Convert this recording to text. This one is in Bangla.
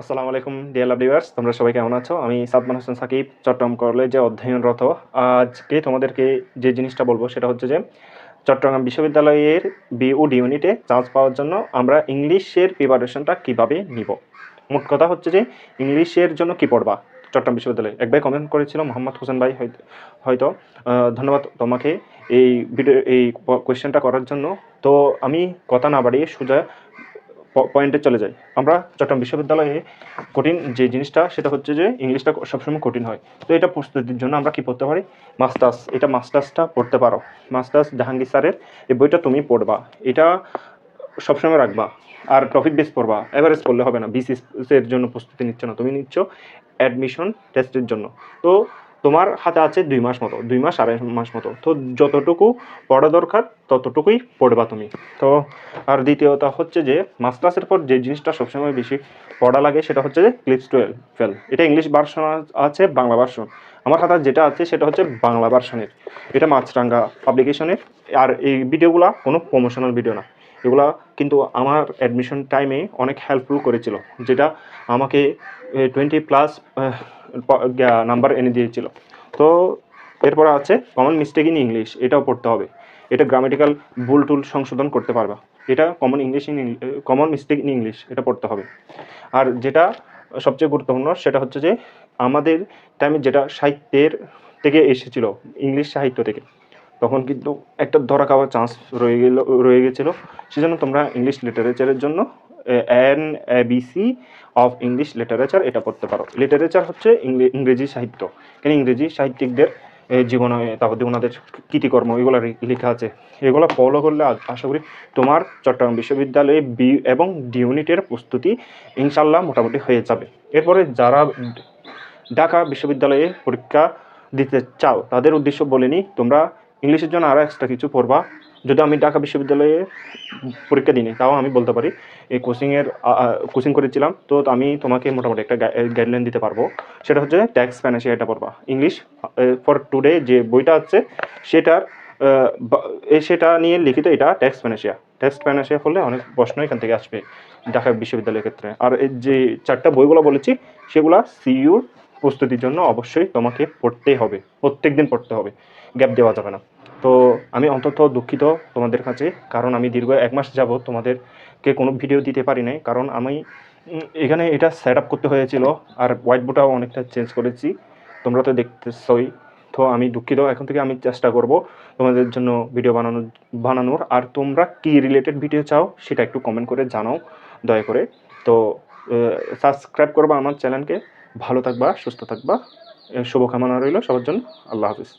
আসসালামু আলাইকুম ডিয়ার লাভ তোমরা সবাই কেমন আছো? আমি সাদমান হোসেন সাকিব, চট্টগ্রাম কলেজে অধ্যয়নরত আজকে তোমাদেরকে যে জিনিসটা বলব সেটা হচ্ছে যে, চট্টগ্রাম বিশ্ববিদ্যালয়ের বিউডি ইউনিটে চান্স পাওয়ার জন্য আমরা ইংলিশের প্রিপারেশনটা কীভাবে নিব? মোট কথা হচ্ছে যে, ইংলিশের জন্য কি পড়বা? চট্টগ্রাম বিশ্ববিদ্যালয়ে। এক ভাই কমেন্ট করেছিল, মোহাম্মদ হোসেন ভাই হয়তো ধন্যবাদ তোমাকে এই ভিডিও এই কোয়েশ্চেনটা করার জন্য। তো আমি কথা না বাড়িয়ে সোজা পয়েন্টে চলে যাই। আমরা চট্টগ্রাম বিশ্ববিদ্যালয়ে কঠিন যে জিনিসটা, সেটা হচ্ছে যে ইংলিশটা সবসময় কঠিন হয়। তো এটা প্রস্তুতির জন্য আমরা কি পড়তে পারি? মাস্টার্স। এটা মাস্টার্সটা পড়তে পারো। মাস্টার্স জাহাঙ্গীর স্যারের এই বইটা তুমি পড়বা। এটা সবসময় রাখবা। আর টপিক বেস পড়বা। এভারেজ পড়লে হবে না। বিসিএস এর জন্য প্রস্তুতি নিচ্ছ না। তুমি নিচ্ছ অ্যাডমিশন টেস্টের জন্য। তো তোমার হাতে আছে দুই মাস মতো, দুই মাস আড়াই মাস মতো। তো যতটুকু পড়া দরকার, ততটুকুই পড়বা তুমি। তো আর দ্বিতীয়তা হচ্ছে যে, মাস্টার্সের পর যে জিনিসটা সবসময় বেশি পড়া লাগে, সেটা হচ্ছে যে ক্লিপস টুয়েলভ এটা ইংলিশ ভার্সন আছে, বাংলা ভার্সন আমার হাতে যেটা আছে, সেটা হচ্ছে বাংলা ভার্সনের এটা মাছরাঙ্গা পাবলিকেশনের আর এই ভিডিওগুলো কোনো প্রমোশনাল ভিডিও না। এগুলা কিন্তু আমার অ্যাডমিশন টাইমে অনেক হেল্পফুল করেছিল। যেটা আমাকে টোয়েন্টি প্লাস নাম্বার এনে দিয়েছিল। তো এরপর আছে কমন মিস্টেক ইন ইংলিশ এটাও পড়তে হবে। এটা গ্রামেটিক্যাল ভুল টুল সংশোধন করতে পারবা। এটা common English in common mistake in English এটা পড়তে হবে। আর যেটা সবচেয়ে গুরুত্বপূর্ণ, সেটা হচ্ছে যে আমাদের টাইমে যেটা সাহিত্যের থেকে এসেছিল ইংলিশ সাহিত্য থেকে তখন কিন্তু একটা ধরা খাওয়ার চান্স রয়ে গেল, রয়ে গেছিল। সেজন্য তোমরা ইংলিশ লিটারেচারের জন্য N BC of English literature এটা পড়তে পারো। লিটারেচার হচ্ছে ইংরে- ইংরেজি সাহিত্য। কেন ইংরেজি সাহিত্যিকদের জীবনে, তারপরে ওনাদের কৃতিকর্ম, এগুলো লেখা আছে। এগুলো ফলো করলে আশা করি তোমার চট্টগ্রাম বিশ্ববিদ্যালয়ে বি এবং ডি ইউনিটের প্রস্তুতি ইনশাল্লাহ মোটামুটি হয়ে যাবে। এরপরে যারা ঢাকা বিশ্ববিদ্যালয়ে পরীক্ষা দিতে চাও, তাদের উদ্দেশ্য বলিনি তোমরা ইংলিশের জন্য আরও এক্সট্রা কিছু পড়বা। যদি আমি ঢাকা বিশ্ববিদ্যালয়ে পরীক্ষা দিই তাও আমি বলতে পারি, এই কোচিংয়ের কোচিং করেছিলাম, তো আমি তোমাকে মোটামুটি একটা গাইডলাইন দিতে পারব। সেটা হচ্ছে ট্যাক্স ফাইন্যান্সিয়াল এটা পড়বা। ইংলিশ ফর টুডে যে বইটা আছে, সেটার সেটা নিয়ে লিখিত এটা ট্যাক্স ফাইন্যান্সিয়া ট্যাক্স ফাইন্যান্সিয়া হলে অনেক প্রশ্ন এখান থেকে আসবে ঢাকা বিশ্ববিদ্যালয়ের ক্ষেত্রে। আর যে চারটা বইগুলো বলেছি, সেগুলা সিইউর প্রস্তুতির জন্য অবশ্যই তোমাকে পড়তেই হবে প্রত্যেক দিন পড়তে হবে, গ্যাপ দেওয়া যাবে না। তো আমি অন্তত দুঃখিত তোমাদের কাছে, কারণ আমি দীর্ঘ এক মাস যাব তোমাদেরকে কোনো ভিডিও দিতে পারি নাই, কারণ আমি এখানে এটা সেট আপ করতে হয়েছিল, আর হোয়াইট বোর্ডটাও অনেকটা চেঞ্জ করেছি, তোমরা তো দেখতেছই। তো আমি দুঃখিত, এখন থেকে আমি চেষ্টা করব তোমাদের জন্য ভিডিও বানানোর বানানোর, আর তোমরা কি রিলেটেড ভিডিও চাও সেটা একটু কমেন্ট করে জানাও, দয়া করে। তো সাবস্ক্রাইব করবা আমার চ্যানেলকে ভালো থাকবা সুস্থ থাকবা। শুভকামনা রইল সবার জন্য। আল্লাহ হাফিজ।